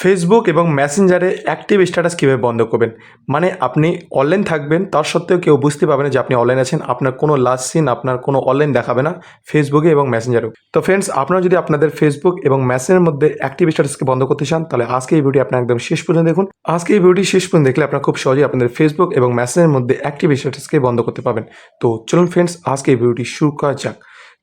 Facebook এবং মেসেঞ্জারে active status কীভাবে বন্ধ করবেন? মানে আপনি অনলাইন থাকবেন, তার সত্ত্বেও কেউ বুঝতে পারবে না যে আপনি অনলাইন আছেন, আপনার কোনো লাস্ট সিন আপনার কোনো অনলাইন দেখাবে না ফেসবুকে এবং মেসেঞ্জারেও তো ফ্রেন্ডস আপনারা যদি আপনাদের ফেসবুক এবং মেসেঞ্জারের মধ্যে অ্যাক্টিভ স্ট্যাটাসকে বন্ধ করতে চান, তাহলে আজকে এই ভিডিও আপনার একদম শেষ পর্যন্ত দেখুন। আজকে এই ভিডিওটি শেষ পর্যন্ত দেখলে আপনার খুব সহজেই আপনাদের ফেসবুক এবং মেসেঞ্জারের মধ্যে অ্যাক্টিভ স্ট্যাটাসকে বন্ধ করতে পারবেন। তো চলুন ফ্রেন্ডস আজকে এই ভিডিওটি শুরু করা যাক।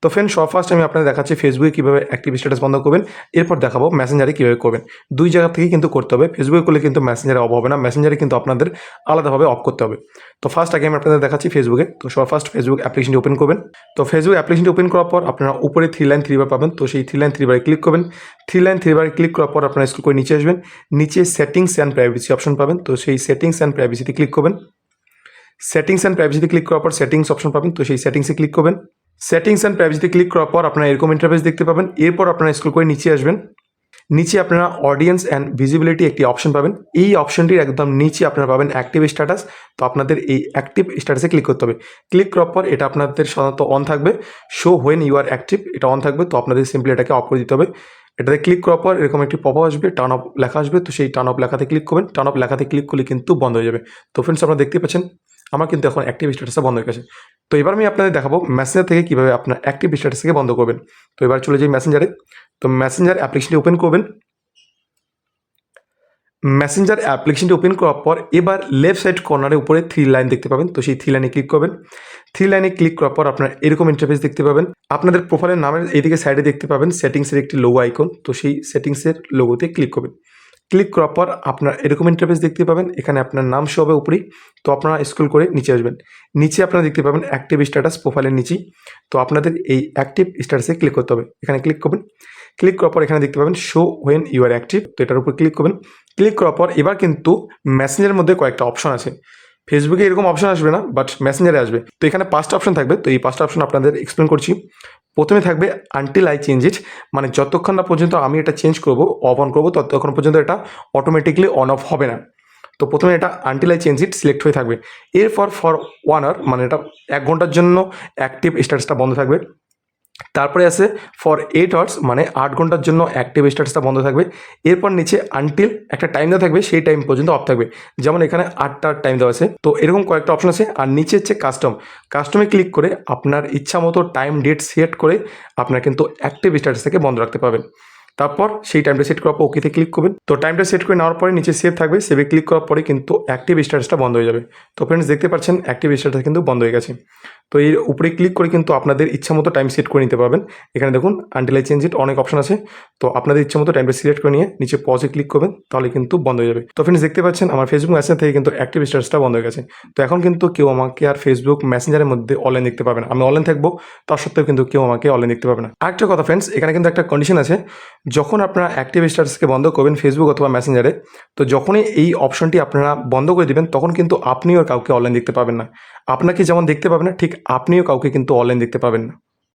তো ফ্রেন্ড সব ফার্স্ট আমি আপনাদের দেখাচ্ছি ফেসবুকে কীভাবে অ্যাক্টিভ স্ট্যাটাস বন্ধ করবেন, এরপর দেখাবো মেসেঞ্জারে কীভাবে করবেন। দুই জায়গা থেকে কিন্তু করতে হবে ফেসবুকে করলে কিন্তু মেসেঞ্জারে অফ হবে না মেসেঞ্জারে কিন্তু আপনাদের আলাদাভাবে অফ করতে হবে। তো ফার্স্ট আগে আমি আপনাদের দেখাচ্ছি ফেসবুকে তো সব ফার্স্ট ফেসবুক অ্যাপ্লিকেশনটি ওপেন করবেন। তো ফেসবুক অ্যাপ্লিকেশনটি ওপেন করার পর আপনারা উপরে থ্রি লাইন থ্রি বার পাবেন, তো সেই থ্রি লাইন থ্রি বারে ক্লিক করবেন। থ্রি লাইন থ্রি বারে ক্লিক করার পর আপনারা স্কুল করে নিচে আসবেন, নিচে সেটিংস অ্যান্ড প্রাইভেসি অপশন পাবেন, তো সেই সেটিংস অ্যান্ড প্রাইভেসিতে ক্লিক করবেন। সেটিংস অ্যান্ড প্রাইভেসিতে ক্লিক করার পর সেটিংস অপশন পাবেন, তো সেই সেটিংসে ক্লিক করবেন। সেটিংস অ্যান্ড প্রাইভেসিতে ক্লিক করার পর আপনারা এরকম ইন্টারফেস দেখতে পাবেন। এরপর আপনারা স্কুল করে নিচে আসবেন। নিচে আপনারা অডিয়েন্স অ্যান্ড ভিজিবিলিটি একটি অপশন পাবেন। এই অপশনটির একদম নিচে আপনারা পাবেন অ্যাক্টিভ স্ট্যাটাস তো আপনাদের এই অ্যাক্টিভ স্ট্যাটাসে ক্লিক করতে হবে। ক্লিক করার পর এটা আপনাদের সাধারণত অন থাকবে। Show when you are active এটা অন থাকবে। তো আপনাদের সিম্পলি এটাকে অফ করে দিতে হবে। এটাতে ক্লিক করার পর এরকম একটি পপ আসবে টার্ন অফ লেখা আসবে। তো সেই টার্ন অফ লেখাতে ক্লিক করবেন। টার্ন অফ লেখাতে ক্লিক করলে কিন্তু বন্ধ হয়ে যাবে। তো ফ্রেন্ডস আপনারা দেখতে পাচ্ছেন, আমার কিন্তু এখন অ্যাক্টিভ স্ট্যাটাসটা বন্ধ হয়ে গেছে। তো এবার আমি আপনাদের দেখাবো মেসেঞ্জার থেকে কীভাবে আপনার অ্যাক্টিভ স্ট্যাটাসকে বন্ধ করবেন। তো এবার চলে যাই মেসেঞ্জারে তো মেসেঞ্জার অ্যাপ্লিকেশনটি ওপেন করবেন। মেসেঞ্জার অ্যাপ্লিকেশনটি ওপেন করার পর এবার লেফট সাইড কর্নারের উপরে থ্রি লাইন দেখতে পাবেন। তো সেই থ্রি লাইনে ক্লিক করবেন। থ্রি লাইনে ক্লিক করার পর আপনার এরকম ইন্টারফেস দেখতে পাবেন। আপনাদের প্রোফাইলের নামের এইদিকে সাইডে দেখতে পাবেন। সেটিংসের একটি লোগো আইকন তো সেই সেটিংসের লোগোতে ক্লিক করবেন। ক্লিক করার পর আপনার এরকম ইন্টারফেস দেখতে পাবেন। এখানে আপনার নাম শো হবে উপরেই। তো আপনারা স্ক্রল করে নিচে আসবেন। নিচে আপনারা দেখতে পাবেন অ্যাক্টিভ স্ট্যাটাস প্রোফাইলের নিচেই। তো আপনাদের এই অ্যাক্টিভ স্ট্যাটাসে ক্লিক করতে হবে। এখানে ক্লিক করবেন। ক্লিক করার পর এখানে দেখতে পাবেন show when you are active তো এটার উপর ক্লিক করবেন। ক্লিক করার পর এবার কিন্তু মেসেঞ্জারের মধ্যে কয়েকটা অপশন আছে। ফেসবুকে এরকম অপশন আসবে না বাট মেসেঞ্জারে আসবে। তো এখানে পাঁচটা অপশন থাকবে। তো এই পাঁচটা অপশন আপনাদের এক্সপ্লেন করছি। প্রথমে থাকবে আনটিল আই চেঞ্জ ইট মানে যতক্ষণ না পর্যন্ত আমি এটা চেঞ্জ করব অফ অন করব, ততক্ষণ পর্যন্ত এটা অটোমেটিকলি অন অফ হবে না। তো প্রথমে এটা until I change it select হয়ে থাকবে। এরপর ফর ওয়ান আওয়ার মানে এটা এক ঘণ্টার জন্য অ্যাক্টিভ স্ট্যাটাসটা বন্ধ থাকবে। তারপরে আছে ফর এইট আওয়ার্স মানে আট ঘণ্টার জন্য অ্যাক্টিভ স্ট্যাটাসটা বন্ধ থাকবে। এরপর নিচে আনটিল একটা টাইম দেওয়া থাকবে, সেই টাইম পর্যন্ত অফ থাকবে। যেমন এখানে আটটার টাইম দেওয়া আছে। তো এরকম কয়েকটা অপশন আছে। আর নিচে হচ্ছে কাস্টম কাস্টমে ক্লিক করে আপনার ইচ্ছা মতো টাইম ডেট সেট করে আপনার কিন্তু অ্যাক্টিভ স্ট্যাটাস থেকে বন্ধ রাখতে পারবেন। তারপর সেই টাইমটা সেট করার পর ওকেতে ক্লিক করবেন। তো টাইমটা সেট করে নেওয়ার পরে নিচে সেভ থাকবে। সেভে ক্লিক করার পরে কিন্তু অ্যাক্টিভ স্ট্যাটাসটা বন্ধ হয়ে যাবে। তো ফ্রেন্ডস দেখতে পাচ্ছেন অ্যাক্টিভ স্ট্যাটাস কিন্তু বন্ধ হয়ে গেছে। তো এর উপরে ক্লিক করে কিন্তু আপনাদের ইচ্ছা মতো টাইম সেট করে নিতে পারবেন। এখানে দেখুন আনটিল চেঞ্জ ইট অনেক অপশন আছে। তো আপনাদের ইচ্ছা মতো টাইমটা সিলেক্ট করে নিয়ে নিচে পজে ক্লিক করবেন, তাহলে কিন্তু বন্ধ হয়ে যাবে। তো ফ্রেন্ডস দেখতে পাচ্ছেন, আমার ফেসবুক মেসেঞ্জার থেকে কিন্তু অ্যাক্টিভ স্ট্যাটাসটা বন্ধ হয়ে গেছে। তো এখন কিন্তু কেউ আমাকে আর ফেসবুক মেসেঞ্জারের মধ্যে অনলাইন দেখতে পাবে না। আমি অনলাইন থাকব, তার সত্ত্বেও কিন্তু কেউ আমাকে অনলাইন দেখতে পাবে না। আরেকটা কথা ফ্রেন্ডস এখানে কিন্তু একটা কন্ডিশন আছে। যখন আপনারা অ্যাক্টিভ স্ট্যাটাসকে বন্ধ করবেন ফেসবুক অথবা মেসেঞ্জারে তো যখনই এই অপশনটি আপনারা বন্ধ করে দেবেন, তখন কিন্তু আপনিও কাউকে অনলাইন দেখতে পাবেন না। আপনাকে যেমন দেখতে পাবেন না, ঠিক আপনিও কাউকে কিন্তু অনলাইন দেখতে পাবেন না।